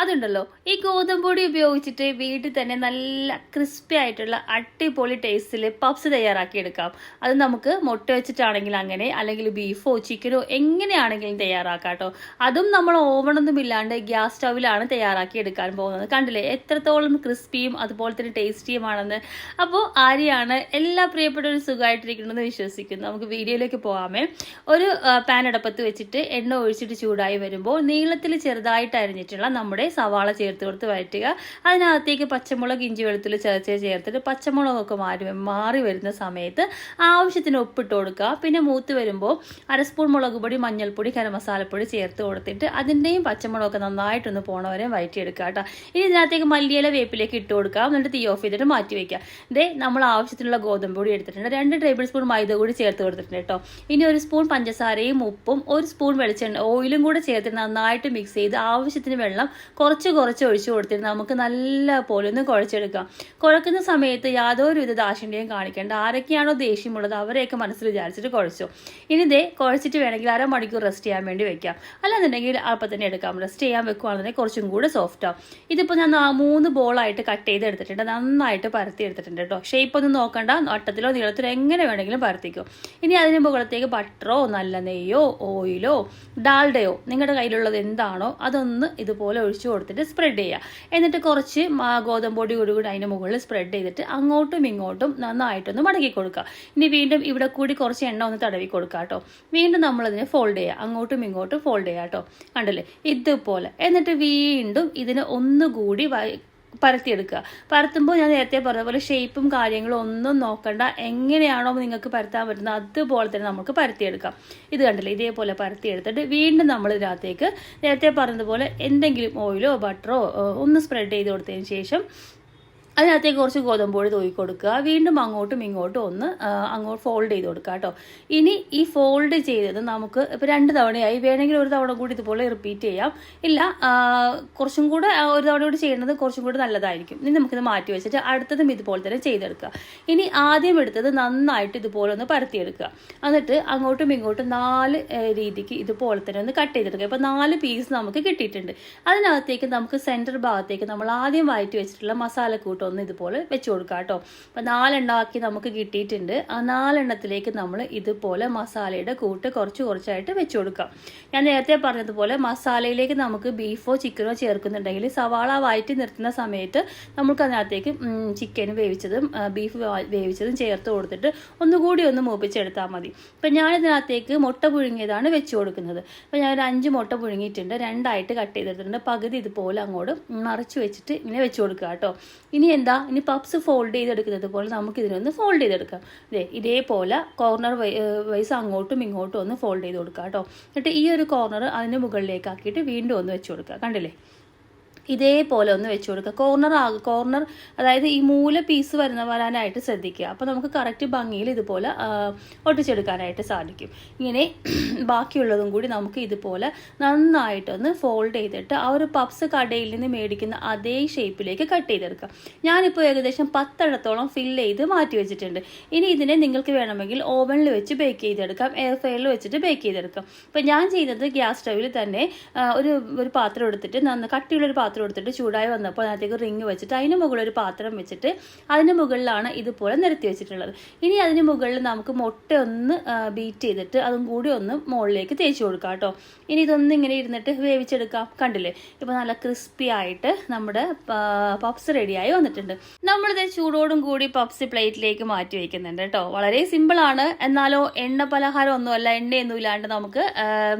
അതുണ്ടല്ലോ. ഈ ഗോതമ്പ് പൊടി ഉപയോഗിച്ചിട്ട് വീട്ടിൽ തന്നെ നല്ല ക്രിസ്പി ആയിട്ടുള്ള അടിപൊളി ടേസ്റ്റിൽ പപ്സ് തയ്യാറാക്കി എടുക്കാം അത് നമുക്ക് മുട്ട വെച്ചിട്ടാണെങ്കിൽ അങ്ങനെ അല്ലെങ്കിൽ ബീഫോ ചിക്കനോ എങ്ങനെയാണെങ്കിലും തയ്യാറാക്കാം കേട്ടോ. അതും നമ്മൾ ഓവണൊന്നും ഇല്ലാണ്ട് ഗ്യാസ് സ്റ്റൗവിലാണ് തയ്യാറാക്കി എടുക്കാൻ പോകുന്നത്. കണ്ടില്ലേ? എത്രത്തോളം ക്രിസ്പിയും അതുപോലെ തന്നെ ടേസ്റ്റിയുമാണെന്ന് അപ്പോൾ ആര്യാണ് എല്ലാ പ്രിയപ്പെട്ടവരും സുഖമായിട്ടിരിക്കണമെന്ന് വിശ്വസിക്കുന്നു. നമുക്ക് വീഡിയോയിലേക്ക് പോകാമേ ഒരു പാൻ അടപ്പത്ത് വെച്ചിട്ട് എണ്ണ ഒഴിച്ചിട്ട് ചൂടായി വരുമ്പോൾ നീളത്തിൽ ചെറുതായിട്ട് അരിഞ്ഞിട്ടുള്ള നമ്മുടെ സവാള ചേർത്ത് കൊടുത്ത് വഴറ്റുക. അതിനകത്തേക്ക് പച്ചമുളക് ഇഞ്ചി വെളുത്തുള്ളി ചതച്ച് ചേർത്തിട്ട് പച്ചമുളകൊക്കെ മാറി മാറി വരുന്ന സമയത്ത് ആവശ്യത്തിന് ഉപ്പിട്ട് കൊടുക്കുക. പിന്നെ മൂത്ത് വരുമ്പോൾ അര സ്പൂൺ മുളക് പൊടി മഞ്ഞൾപ്പൊടി കരമസാലപ്പൊടി ചേർത്ത് കൊടുത്തിട്ട് അതിന്റെയും പച്ചമുളകൊക്കെ നന്നായിട്ടൊന്ന് പോണവരെ വഴറ്റിയെടുക്കുക കേട്ടോ. ഇനി ഇതിനകത്തേക്ക് മല്ലിയില വേപ്പിലേക്ക് ഇട്ട് കൊടുക്കുക. എന്നിട്ട് തീ ഓഫ് ചെയ്തിട്ട് മാറ്റി വയ്ക്കുക ഇതേ നമ്മൾ ആവശ്യത്തിനുള്ള ഗോതമ്പ് പൊടി എടുത്തിട്ടുണ്ട്. രണ്ട് ടേബിൾ സ്പൂൺ മൈദ കൂടി ചേർത്ത് കൊടുത്തിട്ടുണ്ട് കേട്ടോ. ഇനി ഒരു സ്പൂൺ പഞ്ചസാരയും ഉപ്പും ഒരു സ്പൂൺ വെളിച്ചെണ്ണ ഓയിലും കൂടെ ചേർത്തിട്ട് നന്നായിട്ട് മിക്സ് ചെയ്ത് ആവശ്യത്തിന് വെള്ളം കുറച്ച് കുറച്ച് ഒഴിച്ചു കൊടുത്തിട്ട് നമുക്ക് നല്ല പോലെ ഒന്ന് കുഴച്ചെടുക്കാം. കുഴക്കുന്ന സമയത്ത് യാതൊരുവിധ ദാക്ഷിണ്യം കാണിക്കേണ്ട. ആരൊക്കെയാണോ ദേഷ്യമുള്ളത് അവരെയൊക്കെ മനസ്സിൽ വിചാരിച്ചിട്ട് കുഴച്ചു. ഇനി ഇതേ കുഴച്ചിട്ട് വേണമെങ്കിൽ അരമണിക്കൂർ റെസ്റ്റ് ചെയ്യാൻ വേണ്ടി വെക്കാം. അല്ലാന്നുണ്ടെങ്കിൽ അപ്പം തന്നെ എടുക്കാം. റെസ്റ്റ് ചെയ്യാൻ വെക്കുകയാണെന്നുണ്ടെങ്കിൽ കുറച്ചും കൂടെ സോഫ്റ്റ് ആവും ഇതിപ്പോൾ ഞാൻ ആ മൂന്ന് ബോളായിട്ട് കട്ട് ചെയ്ത് എടുത്തിട്ടുണ്ട്. നന്നായിട്ട് പരത്തി എടുത്തിട്ടുണ്ട് കേട്ടോ ഷേപ്പ് ഒന്നും നോക്കണ്ട. വട്ടത്തിലോ നീളത്തിലോ എങ്ങനെ വേണമെങ്കിലും പരത്തിക്കോ. ഇനി അതിന് മുകളിലത്തേക്ക് ബട്ടറോ നല്ല നെയ്യോ ഓയിലോ ഡാൽഡയോ നിങ്ങളുടെ കയ്യിലുള്ളത് എന്താണോ അതൊന്ന് ഇതുപോലെ ഒഴിച്ചു കൊടുത്തിട്ട് സ്പ്രെഡ് ചെയ്യുക എന്നിട്ട് കുറച്ച് ഗോതമ്പ് പൊടി കൂടി കൂടി അതിന്റെ മുകളിൽ സ്പ്രെഡ് ചെയ്തിട്ട് അങ്ങോട്ടും ഇങ്ങോട്ടും നന്നായിട്ടൊന്ന് മടക്കി കൊടുക്കുക. ഇനി വീണ്ടും ഇവിടെ കൂടി കുറച്ച് എണ്ണ ഒന്ന് തടവി കൊടുക്കുക കേട്ടോ. വീണ്ടും നമ്മളതിനെ ഫോൾഡ് ചെയ്യുക അങ്ങോട്ടും ഇങ്ങോട്ടും ഫോൾഡ് ചെയ്യുക കേട്ടോ. കണ്ടല്ലേ? ഇതുപോലെ. എന്നിട്ട് വീണ്ടും ഇതിനെ ഒന്നുകൂടി പരത്തിയെടുക്കുക. പരത്തുമ്പോൾ ഞാൻ നേരത്തെ പറഞ്ഞ പോലെ ഷേപ്പും കാര്യങ്ങളും ഒന്നും നോക്കണ്ട. എങ്ങനെയാണോ നിങ്ങൾക്ക് പരത്താൻ പറ്റുന്നത് അതുപോലെ തന്നെ നമുക്ക് പരത്തിയെടുക്കാം. ഇത് കണ്ടില്ലേ? ഇതേപോലെ പരത്തിയെടുത്തിട്ട് വീണ്ടും നമ്മൾ ഇതിനകത്തേക്ക് നേരത്തെ പറഞ്ഞതുപോലെ എന്തെങ്കിലും ഓയിലോ ബട്ടറോ ഒന്ന് സ്പ്രെഡ് ചെയ്ത് കൊടുത്തതിന് ശേഷം അതിനകത്തേക്ക് കുറച്ച് ഗോതമ്പ് പൊടി തൂക്കി കൊടുക്കുക. വീണ്ടും അങ്ങോട്ടും ഇങ്ങോട്ടും ഒന്ന് അങ്ങോട്ട് ഫോൾഡ് ചെയ്ത് കൊടുക്കുക കേട്ടോ. ഇനി ഈ ഫോൾഡ് ചെയ്തത് നമുക്ക് ഇപ്പോൾ രണ്ട് തവണയായി. വേണമെങ്കിൽ ഒരു തവണ കൂടി ഇതുപോലെ റിപ്പീറ്റ് ചെയ്യാം. ഇല്ല കുറച്ചും കൂടെ ഒരു തവണ കൂടി ചെയ്യുന്നത് കുറച്ചും കൂടി നല്ലതായിരിക്കും. ഇനി നമുക്കിത് മാറ്റി വെച്ചിട്ട് അടുത്തതും ഇതുപോലെ തന്നെ ചെയ്തെടുക്കുക. ഇനി ആദ്യം എടുത്തത് നന്നായിട്ട് ഇതുപോലെ ഒന്ന് പരത്തിയെടുക്കുക. എന്നിട്ട് അങ്ങോട്ടും ഇങ്ങോട്ടും നാല് രീതിക്ക് ഇതുപോലെ തന്നെ ഒന്ന് കട്ട് ചെയ്തെടുക്കുക. ഇപ്പോൾ നാല് പീസ് നമുക്ക് കിട്ടിയിട്ടുണ്ട്. അതിനകത്തേക്ക് നമുക്ക് സെന്റർ ഭാഗത്തേക്ക് നമ്മൾ ആദ്യം വഴറ്റി വെച്ചിട്ടുള്ള മസാലക്കൂട്ട് ഒന്ന് ഇതുപോലെ വെച്ച് കൊടുക്കുക കേട്ടോ. അപ്പോൾ നാലെണ്ണമാക്കി നമുക്ക് കിട്ടിയിട്ടുണ്ട്. ആ നാലെണ്ണത്തിലേക്ക് നമ്മൾ ഇതുപോലെ മസാലയുടെ കൂട്ട് കുറച്ച് കുറച്ചായിട്ട് വെച്ച് കൊടുക്കാം. ഞാൻ നേരത്തെ പറഞ്ഞതുപോലെ മസാലയിലേക്ക് നമുക്ക് ബീഫോ ചിക്കനോ ചേർക്കുന്നുണ്ടെങ്കിൽ സവാള വഴറ്റി നിർത്തുന്ന സമയത്ത് നമുക്ക് അതിനകത്തേക്ക് ചിക്കൻ വേവിച്ചതും ബീഫ് വേവിച്ചതും ചേർത്ത് കൊടുത്തിട്ട് ഒന്നുകൂടി ഒന്ന് മൂപ്പിച്ചെടുത്താൽ മതി. ഇപ്പം ഞാനിതിനകത്തേക്ക് മുട്ട പുഴുങ്ങിയതാണ് വെച്ച് കൊടുക്കുന്നത്. അപ്പോൾ ഞാൻ ഒരു അഞ്ച് മുട്ട പുഴുങ്ങിയിട്ടുണ്ട്. രണ്ടായിട്ട് കട്ട് ചെയ്തെടുത്തിട്ടുണ്ട്. പകുതി ഇതുപോലെ അങ്ങോട്ട് മറിച്ച് വെച്ചിട്ട് ഇങ്ങനെ വെച്ച് കൊടുക്കുക കേട്ടോ. ഇനി എന്താ ഇനി പപ്സ് ഫോൾഡ് ചെയ്തെടുക്കുന്നത് പോലെ നമുക്ക് ഇതിനൊന്ന് ഫോൾഡ് ചെയ്തെടുക്കാം. ഇതേ ഇതേപോലെ കോർണർ വൈസ് അങ്ങോട്ടും ഇങ്ങോട്ടും ഒന്ന് ഫോൾഡ് ചെയ്ത് കൊടുക്കുക കേട്ടോ. എന്നിട്ട് ഈ ഒരു കോർണർ അതിന് മുകളിലേക്കാക്കിയിട്ട് വീണ്ടും ഒന്ന് വെച്ച് കൊടുക്കുക. കണ്ടില്ലേ? ഇതേപോലെ ഒന്ന് വെച്ച് കൊടുക്കുക. കോർണർ ആ കോർണർ അതായത് ഈ മൂല പീസ് വരുന്ന വരാനായിട്ട് ശ്രദ്ധിക്കുക. അപ്പോൾ നമുക്ക് കറക്റ്റ് ഭംഗിയിൽ ഇതുപോലെ ഒട്ടിച്ചെടുക്കാനായിട്ട് സാധിക്കും. ഇങ്ങനെ ബാക്കിയുള്ളതും കൂടി നമുക്ക് ഇതുപോലെ നന്നായിട്ടൊന്ന് ഫോൾഡ് ചെയ്തിട്ട് ആ ഒരു പപ്സ് കടയിൽ നിന്ന് മേടിക്കുന്ന അതേ ഷേപ്പിലേക്ക് കട്ട് ചെയ്തെടുക്കാം ഞാനിപ്പോൾ ഏകദേശം പത്തെണ്ണത്തോളം ഫിൽ ചെയ്ത് മാറ്റി വെച്ചിട്ടുണ്ട്. ഇനി ഇതിനെ നിങ്ങൾക്ക് വേണമെങ്കിൽ ഓവനിൽ വെച്ച് ബേക്ക് ചെയ്തെടുക്കാം. എയർ ഫ്രയറിൽ വെച്ചിട്ട് ബേക്ക് ചെയ്തെടുക്കാം. അപ്പോൾ ഞാൻ ചെയ്തത് ഗ്യാസ് സ്റ്റവിൽ തന്നെ ഒരു ഒരു പാത്രം എടുത്തിട്ട് നന്ന കട്ടിയുള്ളൊരു പാത്രം എടുത്തിട്ട് ചൂടായി വന്നപ്പോൾ അതിനകത്തേക്ക് റിങ് വെച്ചിട്ട് അതിന് മുകളിൽ ഒരു പാത്രം വെച്ചിട്ട് അതിന് മുകളിലാണ് ഇതുപോലെ നിരത്തി വെച്ചിട്ടുള്ളത്. ഇനി അതിന് മുകളിൽ നമുക്ക് മുട്ട ഒന്ന് ബീറ്റ് ചെയ്തിട്ട് അതും കൂടി ഒന്ന് മുകളിലേക്ക് തേച്ച് കൊടുക്കാം കേട്ടോ. ഇനി ഇതൊന്നും ഇങ്ങനെ ഇരുന്നിട്ട് വേവിച്ചെടുക്കാം. കണ്ടില്ലേ? ഇപ്പൊ നല്ല ക്രിസ്പി ആയിട്ട് നമ്മുടെ പപ്സ് റെഡിയായി വന്നിട്ടുണ്ട്. നമ്മളിത് ചൂടോടും കൂടി പപ്സ് പ്ലേറ്റിലേക്ക് മാറ്റി വയ്ക്കുന്നുണ്ട് കേട്ടോ. വളരെ സിമ്പിളാണ് എന്നാലോ എണ്ണ പലഹാരം ഒന്നുമല്ല എണ്ണയൊന്നും ഇല്ലാണ്ട് നമുക്ക്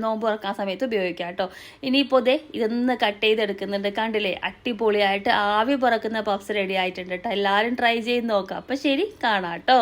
നോമ്പ് തുറക്കാൻ സമയത്ത് ഉപയോഗിക്കാം കേട്ടോ. ഇനിയിപ്പോൾ ദേ ഇതൊന്ന് കട്ട് ചെയ്തെടുക്കുന്നുണ്ട്. കണ്ടില്ലേ? അടിപൊളിയായിട്ട് ആവി പറക്കുന്ന പഫ്സ് റെഡി ആയിട്ടുണ്ട് കേട്ടോ എല്ലാവരും ട്രൈ ചെയ്ത് നോക്കാം. അപ്പം ശരി കാണാം കേട്ടോ